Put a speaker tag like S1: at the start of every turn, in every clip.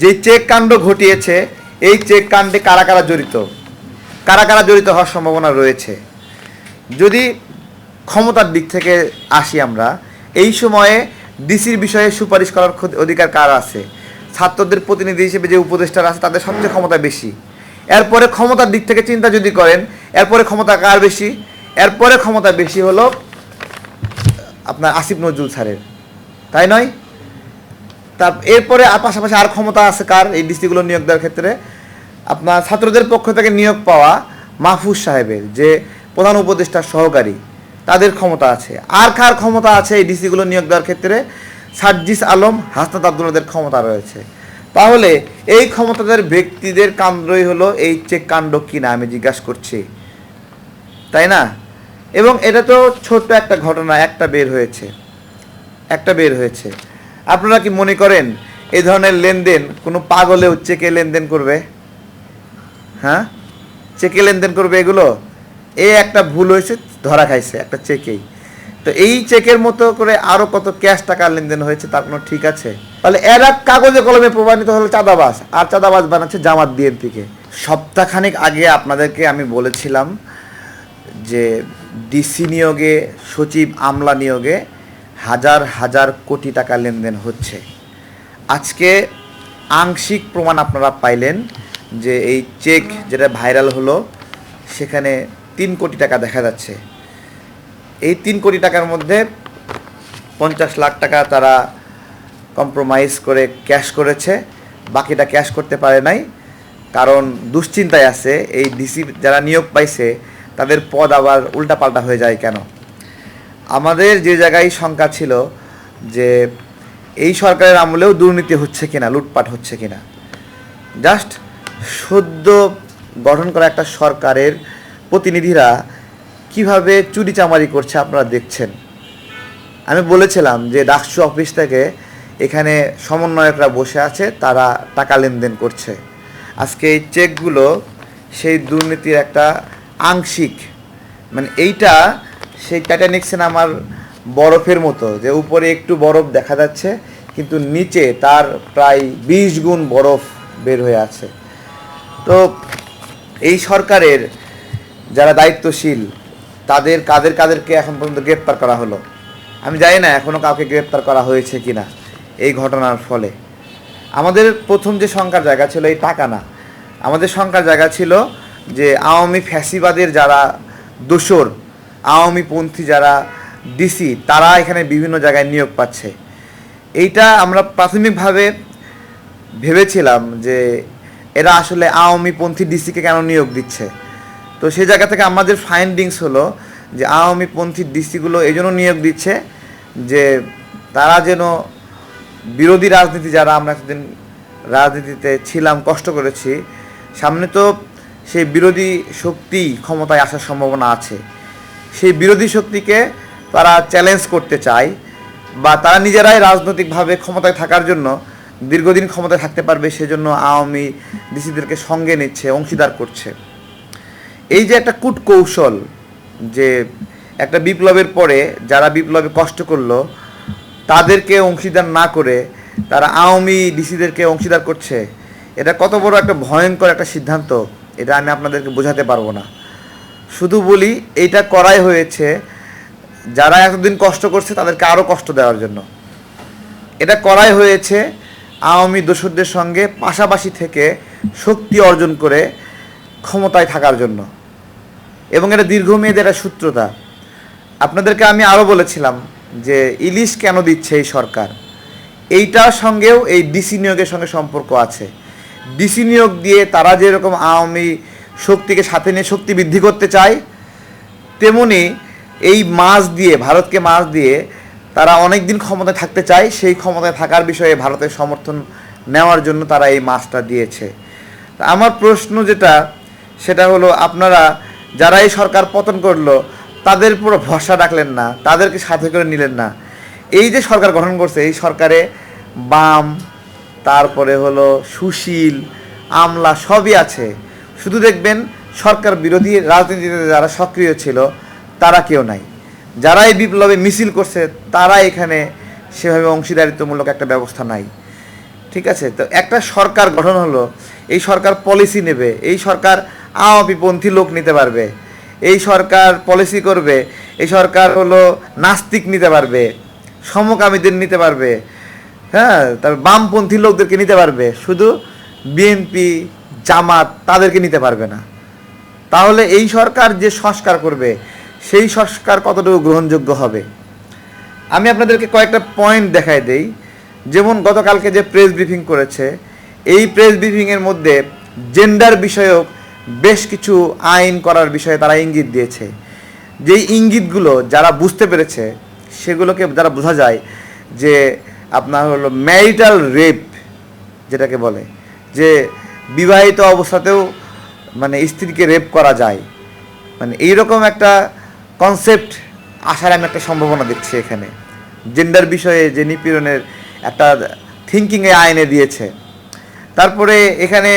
S1: যে চেক কাণ্ড ঘটিয়েছে, এই চেক কাণ্ডে কারা কারা জড়িত? কারা কারা জড়িত হওয়ার সম্ভাবনা রয়েছে? যদি ক্ষমতার দিক থেকে আসি আমরা, এই সময়ে ডিসির বিষয়ে সুপারিশ করার অধিকার কার আছে? ছাত্রদের প্রতিনিধি হিসেবে যে উপদেষ্টারা আছে, তাদের সবচেয়ে ক্ষমতা বেশি। এরপরে ক্ষমতার দিক থেকে চিন্তা যদি করেন, এরপরে ক্ষমতা কার বেশি? এরপরে ক্ষমতা বেশি হলো আপনার আসিফ নজরুল স্যারের। তাই নয়? তার এরপরে আর পাশাপাশি আর ক্ষমতা আছে কার এই ডিস্ট্রিক্টগুলো নিয়োগ দেওয়ার ক্ষেত্রে? আপনার ছাত্রদের পক্ষ থেকে নিয়োগ পাওয়া মাহফুজ সাহেবের যে প্রধান উপদেষ্টার সহকারী, তাদের ক্ষমতা আছে। আর কার ক্ষমতা আছে এই ডিসিগুলো নিয়োগ দেওয়ার ক্ষেত্রে? সার্জিস আলম, হাসনাত আব্দুল্লাদের ক্ষমতা রয়েছে। তাহলে এই ক্ষমতাদের ব্যক্তিদের কাণ্ডই হলো এই চেক কাণ্ড কিনা আমি জিজ্ঞাসা করছি। তাই না? এবং এটা তো ছোট্ট একটা ঘটনা, একটা বের হয়েছে। একটা বের হয়েছে। আপনারা কি মনে করেন এই ধরনের লেনদেন, কোনো পাগলেও চেকে লেনদেন করবে? হ্যাঁ? চেকে লেনদেন করবে এগুলো? এ একটা ভুল হয়েছে, ধরা খাইছে, একটা চেকেই। তো এই চেকের মতো করে আরও কত ক্যাশ টাকা লেনদেন হয়েছে তার কোনো ঠিক আছে? তাহলে এরা কাগজে কলমে প্রমাণিত হলো চাঁদাবাস আর চাঁদাবাস বানাচ্ছে জামাত বিএনপিকে। সপ্তাহখানেক আগে আপনাদেরকে আমি বলেছিলাম যে ডিসি নিয়োগে, সচিব আমলা নিয়োগে হাজার হাজার কোটি টাকা লেনদেন হচ্ছে। আজকে আংশিক প্রমাণ আপনারা পাইলেন যে এই চেক যেটা ভাইরাল হলো, সেখানে তিন কোটি টাকা দেখা যাচ্ছে। এই তিন কোটি টাকার মধ্যে পঞ্চাশ লাখ টাকা তারা কম্প্রোমাইজ করে ক্যাশ করেছে। বাকিটা ক্যাশ করতে পারে নাই। কারণ দুশ্চিন্তায় আছে, এই ডিসি যারা নিয়োগ পাইছে, তাদের পদ আবার উল্টাপাল্টা হয়ে যায় কেন? আমাদের যে জায়গায় শঙ্কা ছিল যে এই সরকারের আমলেও দুর্নীতি হচ্ছে কিনা, লুটপাট হচ্ছে কিনা জাস্ট সদ্য গঠন করা একটা সরকারের প্রতিনিধিরা কীভাবে চুরিচামারি করছে আপনারা দেখছেন। আমি বলেছিলাম যে ডাকসু অফিস থেকে এখানে সমন্বয়করা বসে আছে, তারা টাকা লেনদেন করছে। আজকে এই চেকগুলো সেই দুর্নীতির একটা আংশিক মানে এইটা সেই টাইটানিক সিনেমার বরফের মতো, যে উপরে একটু বরফ দেখা যাচ্ছে, কিন্তু নিচে তার প্রায় বিশ গুণ বরফ বের হয়ে আছে। তো এই সরকারের যারা দায়িত্বশীল, তাদের কাদের কাদেরকে এখন পর্যন্ত গ্রেপ্তার করা হলো? আমি জানি না এখনও কাউকে গ্রেপ্তার করা হয়েছে কি না এই ঘটনার ফলে। আমাদের প্রথম যে শঙ্কার জায়গা ছিল এই টাকা না। আমাদের শঙ্কার জায়গা ছিল যে আওয়ামী ফ্যাসিবাদের যারা দোসর আওয়ামী পন্থী যারা ডিসি তারা এখানে বিভিন্ন জায়গায় নিয়োগ পাচ্ছে। এইটা আমরা প্রাথমিকভাবে ভেবেছিলাম যে এরা আসলে আওয়ামীপন্থী ডিসিকে কেন নিয়োগ দিচ্ছে। তো সেই জায়গা থেকে আমাদের ফাইন্ডিংস হলো যে আওয়ামী পন্থী ডিসিগুলো এই জন্য নিয়োগ দিচ্ছে যে তারা যেন বিরোধী রাজনীতি যারা আমরা এতদিন রাজনীতিতে ছিলাম, কষ্ট করেছি, সামনে তো সেই বিরোধী শক্তি ক্ষমতায় আসার সম্ভাবনা আছে। সেই বিরোধী শক্তিকে তারা চ্যালেঞ্জ করতে চায় বা তারা নিজেরাই রাজনৈতিকভাবে ক্ষমতায় থাকার জন্য দীর্ঘদিন ক্ষমতায় থাকতে পারবে, সেজন্য আওয়ামী ডিসিদেরকে সঙ্গে নিচ্ছে, অংশীদার করছে। এই যে একটা কূট কৌশল যে একটা বিপ্লবের পরে যারা বিপ্লবে কষ্ট করল, তাদেরকে অংশীদার না করে তারা আওয়ামী ডিসিদেরকে অংশীদার করছে, এটা কত বড় একটা ভয়ঙ্কর একটা সিদ্ধান্ত, এটা আমি আপনাদেরকে বোঝাতে পারব না। শুধু বলি এইটা করাই হয়েছে যারা এতদিন কষ্ট করছে তাদেরকে আরও কষ্ট দেওয়ার জন্য। এটা করাই হয়েছে আওয়ামী দোসরদের সঙ্গে পাশাপাশি থেকে শক্তি অর্জন করে ক্ষমতায় থাকার জন্য। এবং এটা দীর্ঘমেয়াদী একটা সূত্রতা। আপনাদেরকে আমি আরও বলেছিলাম যে ইলিশ কেন দিচ্ছে এই সরকার? এইটার সঙ্গেও এই ডিসি নিয়োগের সঙ্গে সম্পর্ক আছে। ডিসি নিয়োগ দিয়ে তারা যেরকম আওয়ামী শক্তিকে সাথে নিয়ে শক্তি বৃদ্ধি করতে চায়, তেমনি এই মাছ দিয়ে, ভারতকে মাছ দিয়ে তারা অনেক দিন ক্ষমতায় থাকতে চায়, সেই ক্ষমতায় থাকার বিষয়ে ভারতের সমর্থন নেওয়ার জন্য তারা এই মাছটা দিয়েছে। আমার প্রশ্ন যেটা, সেটা হলো আপনারা যারা এই সরকার পতন করল, তাদের পুরো ভরসা রাখলেন না, তাদেরকে সাথে করে নিলেন না। এই যে সরকার গঠন করছে, এই সরকারে বাম, তারপরে হলো সুশীল, আমলা সবই আছে। শুধু দেখবেন সরকার বিরোধী রাজনীতিতে যারা সক্রিয় ছিল, তারা কেউ নাই। যারা এই বিপ্লবে মিছিল করছে তারা এখানে সেভাবে অংশীদারিত্বমূলক একটা ব্যবস্থা নাই। ঠিক আছে? তো একটা সরকার গঠন হলো, এই সরকার পলিসি নেবে, এই সরকার আওয়ামীপন্থী লোক নিতে পারবে, এই সরকার পলিসি করবে, এই সরকার হলো নাস্তিক নিতে পারবে, সমকামীদের নিতে পারবে হ্যাঁ? তারপর বামপন্থী লোকদেরকে নিতে পারবে, শুধু বিএনপি জামাত তাদেরকে নিতে পারবে না। তাহলে এই সরকার যে সংস্কার করবে, সেই সংস্কার কতটুকু গ্রহণযোগ্য হবে? আমি আপনাদেরকে কয়েকটা পয়েন্ট দেখাই দেই। যেমন গতকালকে যে প্রেস ব্রিফিং করেছে, এই প্রেস ব্রিফিংয়ের মধ্যে জেন্ডার বিষয়ক বেশ কিছু আইন করার বিষয়ে তারা ইঙ্গিত দিয়েছে। যেই ইঙ্গিতগুলো যারা বুঝতে পেরেছে, সেগুলোকে যারা বোঝা যায় যে আপনার হলো ম্যারিটাল রেপ যেটাকে বলে, যে বিবাহিত অবস্থাতেও মানে স্ত্রীকে রেপ করা যায়। মানে এইরকম একটা কনসেপ্ট আসার আমি একটা সম্ভাবনা দেখছি এখানে। জেন্ডার বিষয়ে যে নিপীড়নের একটা থিঙ্কিংয়ে আইনে দিয়েছে। তারপরে এখানে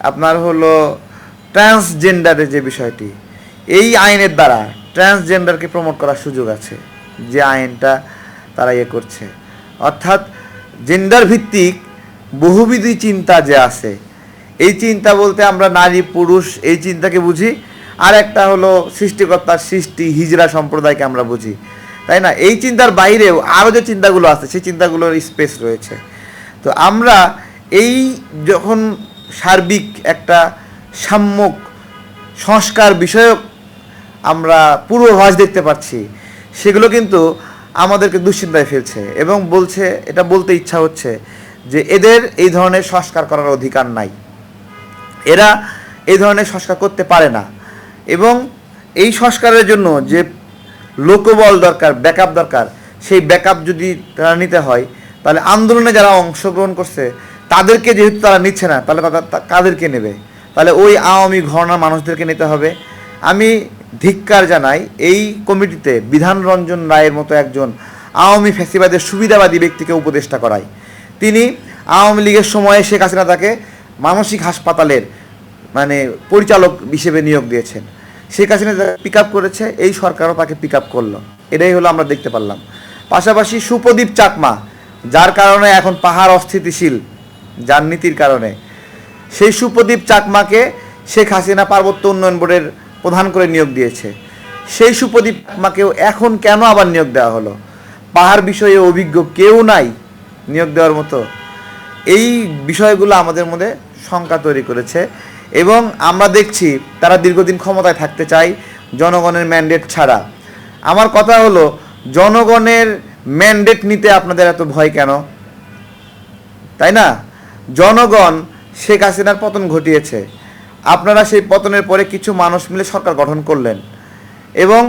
S1: আপনার হলো ট্রান্সজেন্ডারের যে বিষয়টি, এই আইনের দ্বারা ট্রান্সজেন্ডারকে প্রমোট করার সুযোগ আছে, যে আইনটা তারা ইয়ে করছে। অর্থাৎ জেন্ডার ভিত্তিক বহুবিধি চিন্তা যে আছে এই চিন্তা বলতে আমরা নারী, পুরুষ, এই চিন্তাকে বুঝি। আর একটা হলো সৃষ্টিকর্তার সৃষ্টি, হিজরা সম্প্রদায়কে আমরা বুঝি। তাই না? এই চিন্তার বাইরেও আরও যে চিন্তাগুলো আছে, সেই চিন্তাগুলোর স্পেস রয়েছে। তো আমরা এই যখন সার্বিক একটা সাম্যক সংস্কার বিষয়ক আমরা পূর্বাভাস দেখতে পাচ্ছি, সেগুলো কিন্তু আমাদেরকে দুশ্চিন্তায় ফেলছে এবং বলছে, এটা বলতে ইচ্ছা হচ্ছে যে এদের এই ধরনের সংস্কার করার অধিকার নাই। এরা এই ধরনের সংস্কার করতে পারে না। এবং এই সংস্কারের জন্য যে লোকবল দরকার, ব্যাকআপ দরকার, সেই ব্যাকআপ যদি তারা নিতে হয়, তাহলে আন্দোলনে যারা অংশগ্রহণ করছে, তাদেরকে যেহেতু তারা নিচ্ছে না, তাহলে কাদেরকে নেবে? তাহলে ওই আওয়ামী ঘরনার মানুষদেরকে নিতে হবে। আমি ধিক্কার জানাই, এই কমিটিতে বিধান রঞ্জন রায়ের মতো একজন আওয়ামী ফ্যাসিবাদের সুবিধাবাদী ব্যক্তিকে উপদেষ্টা করায় তিনি আওয়ামী লীগের সময়ে শেখ হাসিনা তাকে মানসিক হাসপাতালের মানে পরিচালক হিসেবে নিয়োগ দিয়েছেন। শেখ হাসিনা পিক আপ করেছে, এই সরকারও তাকে পিক আপ করল। এটাই হলো আমরা দেখতে পারলাম। পাশাপাশি সুপ্রদীপ চাকমা, যার কারণে এখন পাহাড় অস্থিতিশীল, যার নীতির কারণে। সেই সুপ্রদীপ চাকমাকে শেখ হাসিনা পার্বত্য উন্নয়ন বোর্ডের প্রধান করে নিয়োগ দিয়েছে। সেই সুপ্রদীপ চাকমাকেও এখন কেন আবার নিয়োগ দেওয়া হলো? পাহাড় বিষয়ে অভিজ্ঞ কেউ নাই নিয়োগ দেওয়ার মতো। এই বিষয়গুলো আমাদের মধ্যে শঙ্কা তৈরি করেছে এবং আমরা দেখছি তারা দীর্ঘদিন ক্ষমতায় থাকতে চায় জনগণের ম্যান্ডেট ছাড়া। আমার কথা হলো, জনগণের ম্যান্ডেট নিতে আপনাদের এত ভয় কেন? তাই না? জনগণ শেখ হাসিনার পতন ঘটিয়েছে। আপনারা সেই পতনের পরে কিছু মানুষ মিলে সরকার গঠন করলেন এবং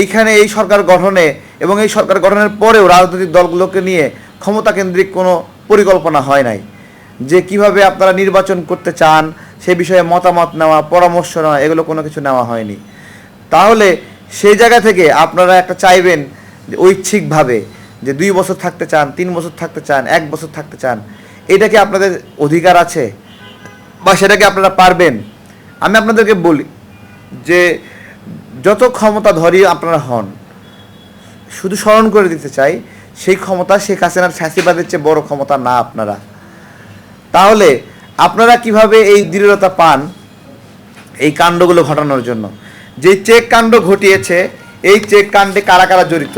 S1: এইখানে এই সরকার গঠনে এবং এই সরকার গঠনের পরেও রাজনৈতিক দলগুলোকে নিয়ে ক্ষমতা কেন্দ্রিক কোনো পরিকল্পনা হয় নাই। যে কীভাবে আপনারা নির্বাচন করতে চান, সে বিষয়ে মতামত নেওয়া, পরামর্শ নেওয়া, এগুলো কোনো কিছু নেওয়া হয়নি। তাহলে সেই জায়গা থেকে আপনারা একটা চাইবেন ঐচ্ছিকভাবে যে দুই বছর থাকতে চান, তিন বছর থাকতে চান, এক বছর থাকতে চান, এটা কি আপনাদের অধিকার আছে? বা সেটাকে আপনারা পারবেন? আমি আপনাদেরকে বলি যে যত ক্ষমতা ধরি আপনারা হন, শুধু স্মরণ করে দিতে চাই, সেই ক্ষমতা শেখ হাসিনার ফ্যাসিবাদের চেয়ে বড় ক্ষমতা না আপনারা। তাহলে আপনারা কীভাবে এই দৃঢ়তা পান এই কাণ্ডগুলো ঘটানোর জন্য? যে চেক কাণ্ড ঘটিয়েছে, এই চেক কাণ্ডে কারা কারা জড়িত?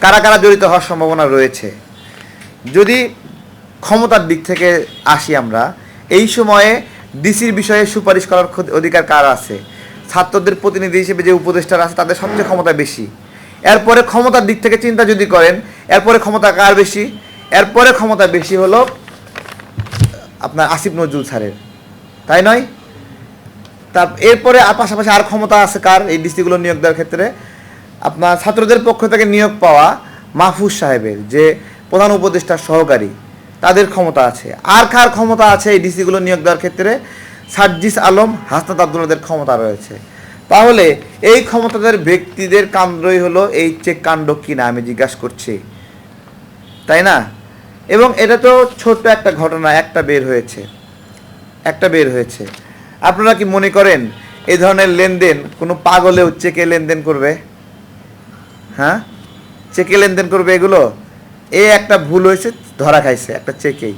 S1: কারা কারা জড়িত হওয়ার সম্ভাবনা রয়েছে? যদি ক্ষমতার দিক থেকে আসি আমরা, এই সময়ে ডিসির বিষয়ে সুপারিশ করার অধিকার কার আছে? ছাত্রদের প্রতিনিধি হিসেবে যে উপদেষ্টারা আছে, তাদের সবচেয়ে ক্ষমতা বেশি। এরপরে ক্ষমতার দিক থেকে চিন্তা যদি করেন, এরপরে ক্ষমতা কার বেশি? এরপরে ক্ষমতা বেশি হলো আপনার আসিফ নজরুল স্যারের। তাই নয়? তার এরপরে আর পাশাপাশি আর ক্ষমতা আছে কার এই ডিসিগুলো নিয়োগ দেওয়ার ক্ষেত্রে? আপনার ছাত্রদের পক্ষ থেকে নিয়োগ পাওয়া মাহফুজ সাহেবের যে প্রধান উপদেষ্টার সহকারী, তাদের ক্ষমতা আছে। আর কার ক্ষমতা আছে এই ডিসিগুলো নিয়োগ দেওয়ার ক্ষেত্রে? সার্জিস আলম, হাসনাত আব্দুল্লাদের ক্ষমতা রয়েছে। তাহলে এই ক্ষমতাদের ব্যক্তিদের কাণ্ডই হলো এই চেক কাণ্ড কিনা আমি জিজ্ঞাসা করছি। তাই না? এবং এটা তো ছোট্ট একটা ঘটনা, একটা বের হয়েছে। একটা বের হয়েছে। আপনারা কি মনে করেন এ ধরনের লেনদেন, কোনো পাগলেও চেকে লেনদেন করবে? হ্যাঁ? চেকে লেনদেন করবে এগুলো? এ একটা ভুল হয়েছে, ধরা খাইছে, একটা চেকেই।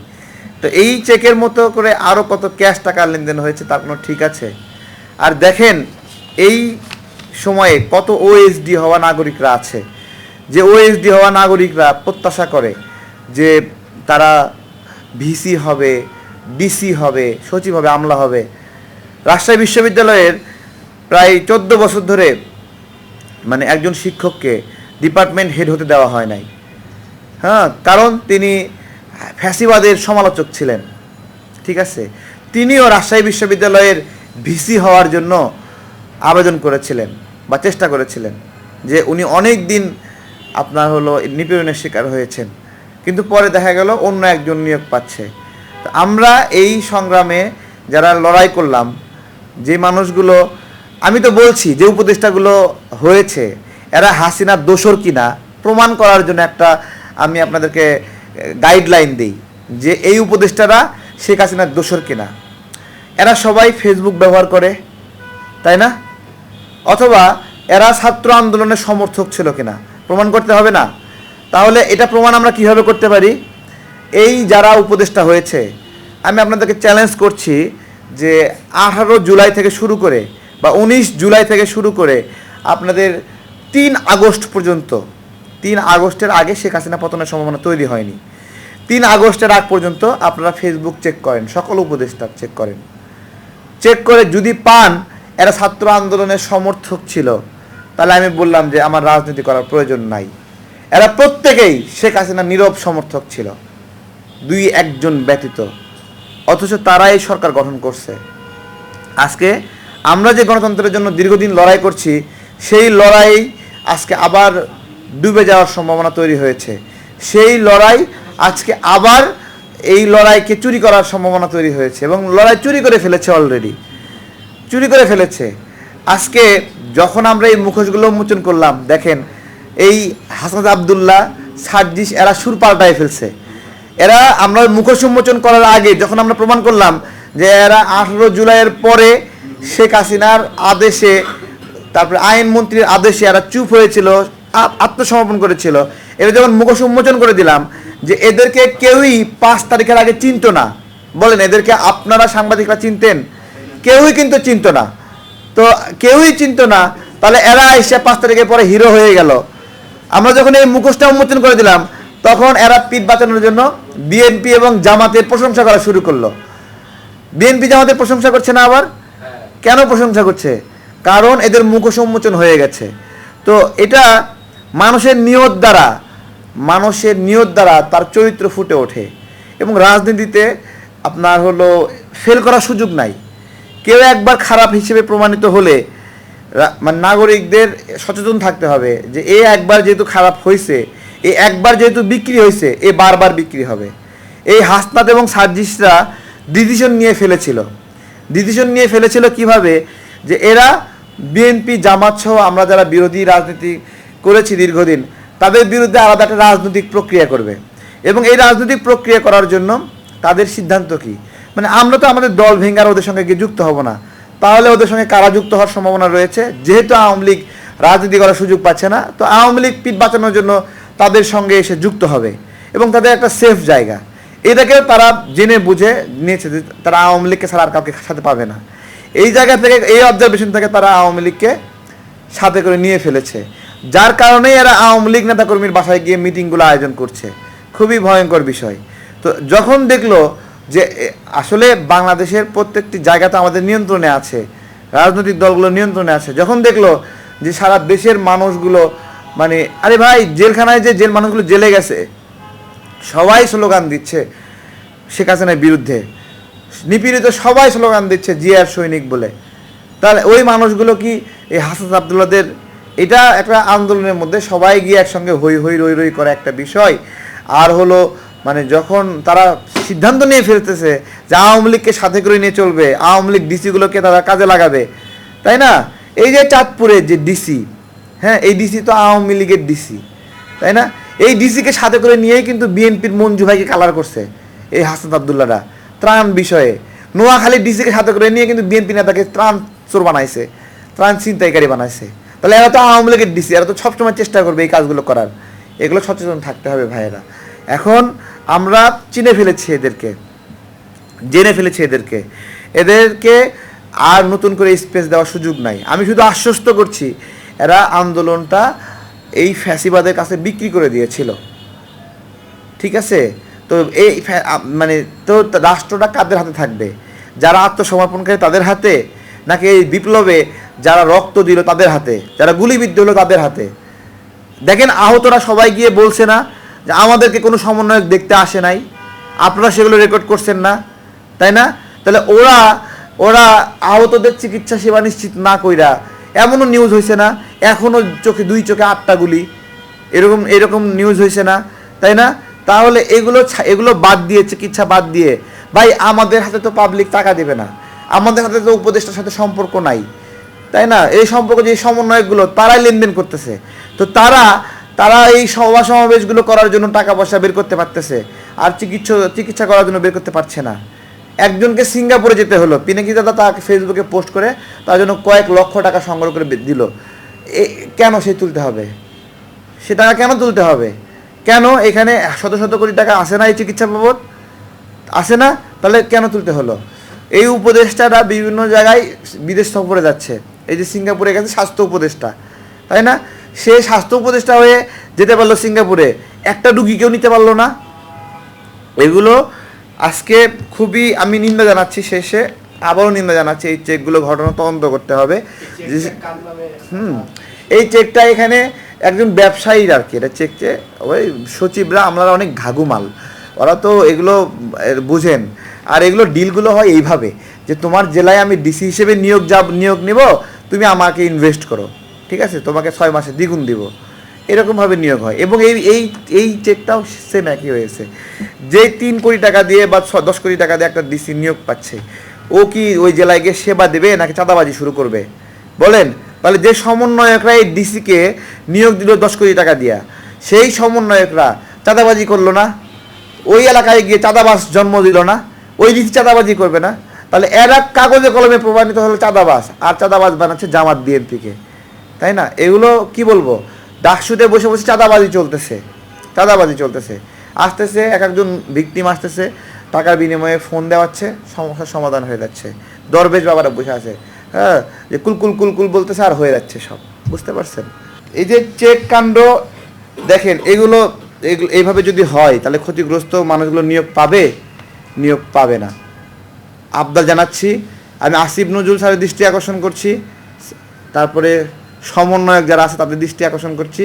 S1: তো এই চেকের মতো করে আরও কত ক্যাশ টাকা লেনদেন হয়েছে তার কোনো ঠিক আছে? আর দেখেন, এই সময়ে কত ওএসডি হওয়া নাগরিকরা আছে। যে ওএসডি হওয়া নাগরিকরা প্রত্যাশা করে যে তারা ভিসি হবে, ডিসি হবে, সচিব হবে, আমলা হবে। রাজশাহী বিশ্ববিদ্যালয়ের প্রায় চোদ্দ বছর ধরে মানে একজন শিক্ষককে ডিপার্টমেন্ট হেড হতে দেওয়া হয় নাই। হ্যাঁ কারণ তিনি ফ্যাসিবাদের সমালোচক ছিলেন। ঠিক আছে? তিনিও রাজশাহী বিশ্ববিদ্যালয়ের ভিসি হওয়ার জন্য আবেদন করেছিলেন বা চেষ্টা করেছিলেন যে উনি অনেক দিন আপনার হলো নিপীড়নের শিকার হয়েছেন। কিন্তু পরে দেখা গেল অন্য একজন নিয়োগ পাচ্ছে। তো আমরা এই সংগ্রামে যারা লড়াই করলাম, যে মানুষগুলো, আমি তো বলছি যে উপদেষ্টাগুলো হয়েছে, এরা হাসিনার দোষর কিনা, প্রমাণ করার জন্য একটা আমি আপনাদেরকে গাইডলাইন দিই যে এই উপদেষ্টারা শেখ হাসিনার দোষর কিনা। এরা সবাই ফেসবুক ব্যবহার করে, তাই না? অথবা এরা ছাত্র আন্দোলনের সমর্থক ছিল কিনা, প্রমাণ করতে হবে না। তাহলে এটা প্রমাণ আমরা কীভাবে করতে পারি? এই যারা উপদেষ্টা হয়েছে, আমি আপনাদেরকে চ্যালেঞ্জ করছি যে আঠারো জুলাই থেকে শুরু করে বা উনিশ জুলাই থেকে শুরু করে আপনাদের তিন আগস্ট পর্যন্ত, তিন আগস্টের আগে শেখ হাসিনা পতনের সম্ভাবনা তৈরি হয়নি। তিন আগস্টের আগ পর্যন্ত আপনারা ফেসবুক চেক করেন, সকল উপদেষ্টা চেক করেন। চেক করে যদি পান, এরা ছাত্র আন্দোলনের সমর্থক ছিল। তাহলে আমি বললাম যে আমার রাজনীতি করার প্রয়োজন নাই। এরা প্রত্যেকেই শেখ হাসিনা নীরব সমর্থক ছিল। দুই একজন ব্যতীত। অথচ তারা এই সরকার গঠন করছে। আজকে আমরা যে গণতন্ত্রের জন্য দীর্ঘদিন লড়াই করছি, সেই লড়াই আজকে আবার ডুবে যাওয়ার সম্ভাবনা তৈরি হয়েছে। সেই লড়াই আজকে আবার এই লড়াইকে চুরি করার সম্ভাবনা তৈরি হয়েছে এবং লড়াই চুরি করে ফেলেছে অলরেডি চুরি করে ফেলেছে। আজকে যখন আমরা এই মুখোশগুলো উন্মোচন করলাম, দেখেন এই হাসান আবদুল্লাহ সার্জিস এরা সুর পাল্টায় ফেলছে। এরা আমরা মুখোশ উন্মোচন করার আগে যখন আমরা প্রমাণ করলাম যে এরা আঠারো জুলাইয়ের পরে শেখ হাসিনার আদেশে, তারপরে আইনমন্ত্রীর আদেশে এরা চুপ হয়েছিল আত্মসমর্পণ করেছিল। এরা যখন মুখোশ উন্মোচন করে দিলাম যে এদেরকে কেউই পাঁচ তারিখের আগে চিনতো না। বলেন, এদেরকে আপনারা সাংবাদিকরা চিনতেন? কেউই কিন্তু চিনতো না। তো কেউই চিনতো না। তাহলে এরা এসে পাঁচ তারিখের পরে হিরো হয়ে গেল। আমরা যখন এই মুখোশটা উন্মোচন করে দিলাম, তখন এরা পিঠ বাঁচানোর জন্য বিএনপি এবং জামাতের প্রশংসা করা শুরু করল। বিএনপি জামাতের প্রশংসা করছে না আবার? কেন প্রশংসা করছে? কারণ এদের মুখোশ উন্মোচন হয়ে গেছে। তো এটা মানুষের নিয়ত দ্বারা, মানুষের নিয়ত দ্বারা তার চরিত্র ফুটে ওঠে এবং রাজনীতিতে আপনার হলো ফেল করার সুযোগ নাই। কেউ একবার খারাপ হিসেবে প্রমাণিত হলে মানে নাগরিকদের সচেতন থাকতে হবে যে এ একবার যেহেতু খারাপ হয়েছে এ একবার যেহেতু বিক্রি হয়েছে এ বারবার বিক্রি হবে। এই হাসনাত এবং সার্জিসরা ডিসিশন নিয়ে ফেলেছিল। ডিসিশন নিয়ে ফেলেছিল কীভাবে? যে এরা বিএনপি জামাত সহ আমরা যারা বিরোধী রাজনীতি করেছি দীর্ঘদিন, তাদের বিরুদ্ধে আলাদা একটা রাজনৈতিক প্রক্রিয়া করবে। এবং এই রাজনৈতিক প্রক্রিয়া করার জন্য তাদের সিদ্ধান্ত কি? মানে আমরা তো আমাদের দল ভেঙ্গার ওদের সঙ্গে গিয়ে যুক্ত হব না। তাহলে ওদের সঙ্গে কারা যুক্ত হওয়ার সম্ভাবনা রয়েছে। যেহেতু আওয়ামী লীগ রাজনীতি করার সুযোগ পাচ্ছে না, তো আওয়ামী লীগ পিঠ বাঁচানোর জন্য তাদের সঙ্গে এসে যুক্ত হবে এবং তাদের একটা সেফ জায়গা। এটাকেও তারা জেনে বুঝে নিয়েছে যে তারা আওয়ামী লীগকে ছাড়া আর কাউকে সাথে পাবে না। এই জায়গা থেকে, এই অবজারভেশন থেকে তারা আওয়ামী লীগকে সাথে করে নিয়ে ফেলেছে। যার কারণেই এরা আওয়ামী লীগ নেতাকর্মীর বাসায় গিয়ে মিটিংগুলো আয়োজন করছে। খুবই ভয়ঙ্কর বিষয়। তো যখন দেখল যে আসলে বাংলাদেশের প্রত্যেকটি জায়গা তো আমাদের নিয়ন্ত্রণে আছে, রাজনৈতিক দলগুলো নিয়ন্ত্রণে আছে। যখন দেখল যে সারা দেশের মানুষগুলো মানে আরে ভাই, জেলখানায় যে জেল মানুষগুলো জেলে গেছে, সবাই স্লোগান দিচ্ছে শেখ হাসিনার বিরুদ্ধে। নিপীড়িত সবাই স্লোগান দিচ্ছে জিয়ার সৈনিক বলে। তাহলে ওই মানুষগুলো কি এই হাসান আবদুল্লাদের, এটা একটা আন্দোলনের মধ্যে সবাই গিয়ে একসঙ্গে হই হই রই রই করে একটা বিষয়। আর হলো মানে যখন তারা সিদ্ধান্ত নিয়ে ফেলতেছে যে আওয়ামী লীগকে সাথে করে নিয়ে চলবে, আওয়ামী লীগ ডিসিগুলোকে তারা কাজে লাগাবে, তাই না? এই যে চাঁদপুরের যে ডিসি হ্যাঁ এই ডিসি তো আওয়ামী লীগের ডিসি তাই না? এই ডিসিকে সাথে করে নিয়েই কিন্তু বিএনপির মঞ্জু ভাইকে কালার করছে এই হাসান আবদুল্লাহরা ত্রাণ বিষয়ে। নোয়াখালীর ডিসিকে সাথে করে নিয়ে কিন্তু বিএনপি নেতাকে ত্রাণ চোর বানাইছে, ত্রাণ ছিনতাইকারী বানাইছে। তাহলে এরা তো আওয়ামী লীগের ডিসি এরা তো সবসময় চেষ্টা করবে এই কাজগুলো করার। এগুলো সচেতন থাকতে হবে ভাইয়েরা। এখন আমরা চিনে ফেলেছি এদেরকে, জেনে ফেলেছি এদেরকে। এদেরকে আর নতুন করে স্পেস দেওয়ার সুযোগ নাই। আমি শুধু আশ্বস্ত করছি, এরা আন্দোলনটা এই ফ্যাসিবাদের কাছে বিক্রি করে দিয়েছিল। ঠিক আছে? তো এই মানে তো রাষ্ট্রটা কাদের হাতে থাকবে? যারা আত্মসমর্পণকারী তাদের হাতে? নাকি এই বিপ্লবে যারা রক্ত দিল তাদের হাতে? যারা গুলিবিদ্ধ হলো তাদের হাতে? দেখেন আহতরা সবাই গিয়ে বলছে না যে আমাদেরকে কোনো সমন্বয়ক দেখতে আসে নাই। আপনারা সেগুলো রেকর্ড করছেন না, তাই না? তাহলে ওরা ওরা আহতদের চিকিৎসা সেবা নিশ্চিত না কইরা এমনও নিউজ হয়েছে না, এখনও চোখে, দুই চোখে আটটা গুলি। এরকম এরকম নিউজ হয়েছে না, তাই না? তাহলে এগুলো এগুলো বাদ দিয়ে, চিকিৎসা বাদ দিয়ে, ভাই আমাদের হাতে তো পাবলিক টাকা দেবে না, আমাদের হাতে তো উপদেষ্টার সাথে সম্পর্ক নাই, তাই না? এই সম্পর্ক যে সমন্বয়কগুলো, তারাই লেনদেন করতেছে। তো তারা তারা এই সভা সমাবেশগুলো করার জন্য টাকা পয়সা বের করতে পারতেছে, আর চিকিৎসা চিকিৎসা করার জন্য বের করতে পারছে না। একজনকে সিঙ্গাপুরে যেতে হলো। পিনাকি দাদা তাকে ফেসবুকে পোস্ট করে তার জন্য কয়েক লক্ষ টাকা সংগ্রহ করে দিল। কেন সে তুলতে হবে? সে টাকা কেন তুলতে হবে? কেন এখানে শত শত কোটি টাকা আসে না এই চিকিৎসা বাবদ? আসে না? তাহলে কেন তুলতে হলো? এই উপদেষ্টারা বিভিন্ন জায়গায় বিদেশ সফরে যাচ্ছে। এই যে সিঙ্গাপুরে গেছে স্বাস্থ্য উপদেষ্টা। তাই না? সে স্বাস্থ্য উপদেষ্টা হয়ে যেতে পারল সিঙ্গাপুরে। একটা রুগীকেও নিতে পারল না। এগুলো আজকে খুবই আমি নিন্দা জানাচ্ছি শেষে। আবারও নিন্দা জানাচ্ছি এই চেকগুলো ঘটনা তদন্ত করতে হবে। হুম এই চেকটা এখানে একজন ব্যবসায়ীর আর কি। এটা চেক চে ওই সচিবরা আমরা অনেক ঘাগুমাল ওরা তো এগুলো বুঝেন। আর এগুলো ডিলগুলো হয় এইভাবে যে তোমার জেলায় আমি ডিসি হিসেবে নিয়োগ যাব নিয়োগ নেব তুমি আমাকে ইনভেস্ট করো। ঠিক আছে? তোমাকে ছয় মাসে দ্বিগুণ দিব। এরকমভাবে নিয়োগ হয়। এবং এই এই এই চেকটাও সেম একই হয়েছে। যে তিন কোটি টাকা দিয়ে বা দশ কোটি টাকা দিয়ে একটা ডিসি নিয়োগ পাচ্ছে, ও কি ওই জেলায় গিয়ে সেবা দেবে নাকি চাঁদাবাজি শুরু করবে? বলেন, তাহলে যে সমন্বয়করা এই ডিসিকে নিয়োগ দিল দশ কোটি টাকা দিয়া, সেই সমন্বয়করা চাঁদাবাজি করল না? ওই এলাকায় গিয়ে চাঁদাবাস জন্ম দিল না? ওই ডিসি চাঁদাবাজি করবে না? তাহলে এরা কাগজে কলমে প্রমাণিত হলো চাঁদাবাস আর চাঁদাবাস বানাচ্ছে জামাত বিএনপিকে তাই না? এগুলো কি বলব? ডাকসুতে বসে বসে চাঁদাবাজি চলতেছে। চাঁদাবাজি চলতেছে। আসতেছে, এক একজন ভিকটিম আসতেছে, টাকার বিনিময়ে ফোন দেওয়াচ্ছে, সমস্যার সমাধান হয়ে যাচ্ছে। দরবেশ বাবারা বসে আছে। হ্যাঁ যে কুলকুল কুলকুল বলতেছে আর হয়ে যাচ্ছে সব। বুঝতে পারছেন? এই যে চেক কাণ্ড, দেখেন, এগুলো এগুলো, এইভাবে যদি হয়, তাহলে ক্ষতিগ্রস্ত মানুষগুলো নিয়োগ পাবে? নিয়োগ পাবে না। আবদার জানাচ্ছি। আমি আসিফ নজরুল স্যারের দৃষ্টি আকর্ষণ করছি। তারপরে সমন্বয়ক যারা আছে তাদের দৃষ্টি আকর্ষণ করছি।